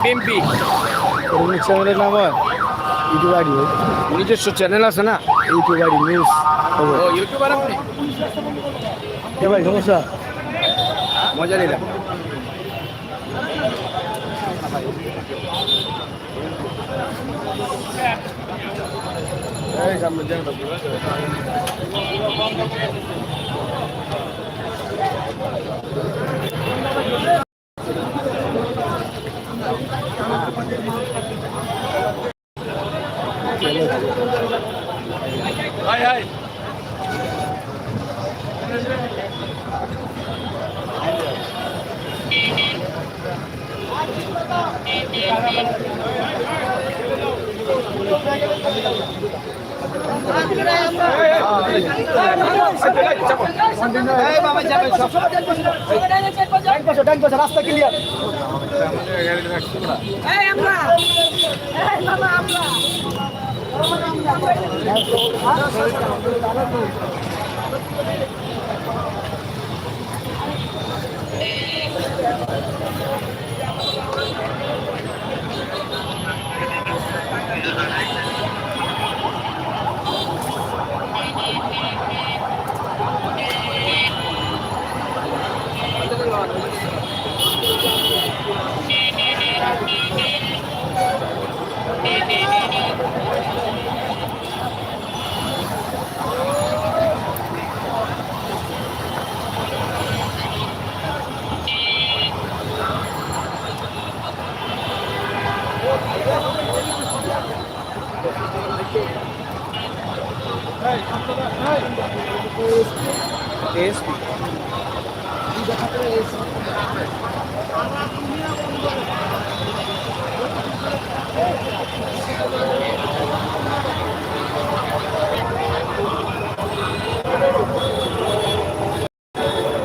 MP YouTube চ্যানেলের নাম হয় ইউটিউব আইডি নিজস্ব চ্যানেল আছে না ইউটিউব আইডি নিউজ ও ইউটিউবার আপনি এ ভাই সমস্যা মজা নিলাম এই সামনে হাই হাই রাস্তা ক্লিয়ার এই আমরা এসপি